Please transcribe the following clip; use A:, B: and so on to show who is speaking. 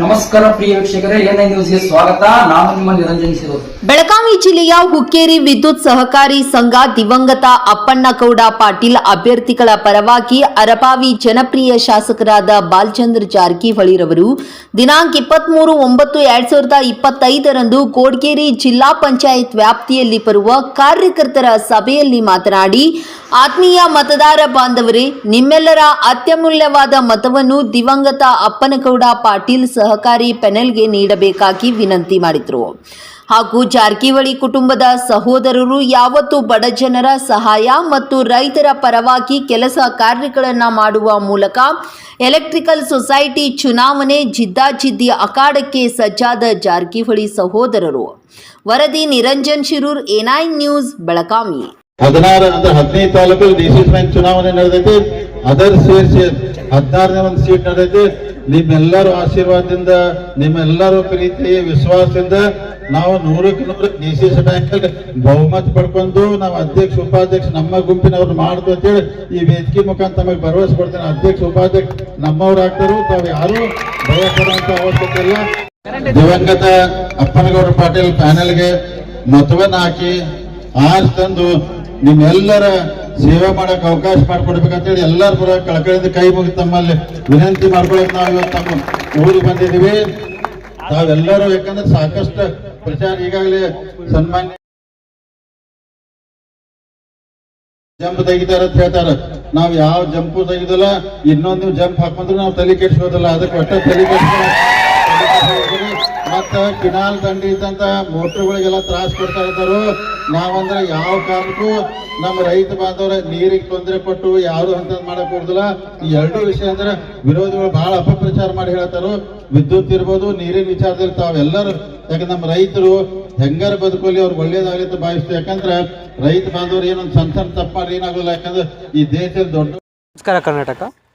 A: ನಮಸ್ಕಾರ ಪ್ರಿಯ ವೀಕ್ಷಕರೇ ಎನ್ಐ ನ್ಯೂಸ್ಗೆ ಸ್ವಾಗತ. ನಾನು ನಿಮ್ಮ ನಿರಂಜನ್ ಸಿರೋದು
B: ಬೆಳಗಾವಿ ಜಿಲ್ಲೆಯ ಹುಕ್ಕೇರಿ ವಿದ್ಯುತ್ ಸಹಕಾರಿ ಸಂಘ ದಿವಂಗತ ಅಪ್ಪಣ್ಣಗೌಡ ಪಾಟೀಲ್ ಅಭ್ಯರ್ಥಿಗಳ ಪರವಾಗಿ ಅರಬಾವಿ ಜನಪ್ರಿಯ ಶಾಸಕರಾದ ಬಾಲಚಂದ್ರ ಜಾರಕಿಹೊಳಿರವರು ದಿನಾಂಕ ಇಪ್ಪತ್ಮೂರು ಒಂಬತ್ತು ಎರಡ್ ಸಾವಿರದ ಇಪ್ಪತ್ತೈದರಂದು ಕೋಡ್ಗೇರಿ ಜಿಲ್ಲಾ ಪಂಚಾಯತ್ ವ್ಯಾಪ್ತಿಯಲ್ಲಿ ಬರುವ ಕಾರ್ಯಕರ್ತರ ಸಭೆಯಲ್ಲಿ ಮಾತನಾಡಿ, ಆತ್ಮೀಯ ಮತದಾರ ಬಾಂಧವರೇ, ನಿಮ್ಮೆಲ್ಲರ ಅತ್ಯಮೂಲ್ಯವಾದ ಮತವನ್ನು ದಿವಂಗತ ಅಪ್ಪನಗೌಡ ಪಾಟೀಲ್ ಸಹಕಾರಿ ಪೆನೆಲ್ಗೆ ನೀಡಬೇಕಾಗಿ ವಿನಂತಿ ಮಾಡಿದರು. ಹಾಗೂ ಜಾರಕಿಹೊಳಿ ಕುಟುಂಬದ ಸಹೋದರರು ಯಾವತ್ತೂ ಬಡಜನರ ಸಹಾಯ ಮತ್ತು ರೈತರ ಪರವಾಗಿ ಕೆಲಸ ಕಾರ್ಯಗಳನ್ನು ಮಾಡುವ ಮೂಲಕ ಎಲೆಕ್ಟ್ರಿಕಲ್ ಸೊಸೈಟಿ ಚುನಾವಣೆ ಜಿದ್ದಾಜಿದ್ದಿ ಅಖಾಡಕ್ಕೆ ಸಜ್ಜಾದ ಜಾರಕಿಹೊಳಿ ಸಹೋದರರು. ವರದಿ ನಿರಂಜನ್ ಶಿರೂರ್, ಎನ್ಐ ನ್ಯೂಸ್, ಬೆಳಗಾವಿ.
C: ಹದಿನಾರು ಅಂದ್ರೆ ಹದಿನೈದು ಬ್ಯಾಂಕ್ ಚುನಾವಣೆ ನಡೆದೈತಿ. ಅದರ್ ಸೇರಿಸಿ ಹದಿನಾರನೇ ಒಂದು ಸೀಟ್ ನಡೆದಿ ನಿಮ್ಮೆಲ್ಲರ ಆಶೀರ್ವಾದದಿಂದ, ನಿಮ್ಮೆಲ್ಲರ ಪ್ರೀತಿ, ವಿಶ್ವಾಸದಿಂದ ನಾವು ನೂರಕ್ಕೆ ನೂರ ಡಿ ಸಿ ಸಿ ಬ್ಯಾಂಕ್ ಅಲ್ಲಿ ಬಹುಮತ ಪಡ್ಕೊಂಡು ನಾವು ಅಧ್ಯಕ್ಷ, ಉಪಾಧ್ಯಕ್ಷ ನಮ್ಮ ಗುಂಪಿನವ್ರು ಮಾಡ್ತು ಅಂತೇಳಿ ಈ ವೇದಿಕೆ ಮುಖಾಂತರ ತಮಗೆ ಭರವಸೆ ಕೊಡ್ತೇನೆ. ಅಧ್ಯಕ್ಷ, ಉಪಾಧ್ಯಕ್ಷ ನಮ್ಮವ್ರು ಆಗ್ತಾರು, ತಾವು ಯಾರು ಭಯ ಅವಶ್ಯಕತೆ ಇಲ್ಲ. ದಿವಂಗತ ಅಪ್ಪನಗೌಡ ಪಾಟೀಲ್ ಪ್ಯಾನೆಲ್ಗೆ ಮತವನ್ನು ಹಾಕಿ ಆರ್ ತಂದು ನಿಮ್ಮೆಲ್ಲರ ಸೇವೆ ಮಾಡಕ್ ಅವಕಾಶ ಮಾಡಿಕೊಡ್ಬೇಕಂತೇಳಿ ಎಲ್ಲರ ಪರ ಕಳಕಳಿಯಿಂದ ಕೈ ಮುಗಿ ತಮ್ಮಲ್ಲಿ ವಿನಂತಿ ಮಾಡ್ಕೊಳಕ್ ನಾವು ಇವತ್ತು ತಮ್ಮ ಊರಿಗೆ ಬಂದಿದ್ದೀವಿ. ತಾವೆಲ್ಲರೂ ಯಾಕಂದ್ರೆ ಸಾಕಷ್ಟು ಪ್ರಚಾರ ಈಗಾಗಲೇ ಸನ್ಮಾನ್ಯ ಜಂಪ್ ತೆಗಿತಾರ ಅಂತ ಹೇಳ್ತಾರ. ನಾವ್ ಯಾವ ಜಂಪು ತೆಗಿದಲ್ಲ, ಇನ್ನೊಂದು ಜಂಪ್ ಹಾಕೊಂಡ್ರೆ ನಾವು ತಲೆ ಕೆಡಿಸೋದಲ್ಲ ಅದಕ್ಕೆ ಅಷ್ಟೇ ತಲೆ ಕೆಡ್ಸ್ಕೊಳ ಮತ್ತ ಕಿನಾಲ್ ದಂಡಿ ಇದ್ದಂತ ಮೋಟ್ರ್ಗಳಿಗೆಲ್ಲ ತ್ರಾಸ ಕೊಡ್ತಾ ಇದ್ದಾರೆ. ನಾವಂದ್ರೆ ಯಾವ ಕಾರಣಕ್ಕೂ ನಮ್ಮ ರೈತ ಬಾಂಧವರ ನೀರಿಗೆ ತೊಂದರೆ ಕೊಟ್ಟು ಯಾರು ಅಂತ ಮಾಡಕ್ ಹೋಗುದಿಲ್ಲ. ಈ ಎರಡೂ ವಿಷಯ ಅಂದ್ರೆ ವಿರೋಧಿಗಳು ಬಹಳ ಅಪಪ್ರಚಾರ ಮಾಡಿ ಹೇಳ್ತಾರು. ವಿದ್ಯುತ್ ಇರ್ಬೋದು, ನೀರಿನ ವಿಚಾರದಲ್ಲಿ ತಾವೆಲ್ಲರೂ, ಯಾಕಂದ್ರೆ ನಮ್ಮ ರೈತರು ಹೆಂಗಾರ ಬದುಕಲಿ ಅವ್ರಿಗೆ ಒಳ್ಳೇದಾಗಲಿ ಅಂತ ಭಾವಿಸ್ತು ಯಾಕಂದ್ರೆ ರೈತ ಬಾಂಧವರು ಏನೊಂದು ಸಣ್ಣ ಸಣ್ಣ ತಪ್ಪು ಮಾಡಿ ಏನಾಗಲ್ಲ ಯಾಕಂದ್ರೆ ಈ ದೇಶದ ದೊಡ್ಡ
D: ನಮಸ್ಕಾರ ಕರ್ನಾಟಕ.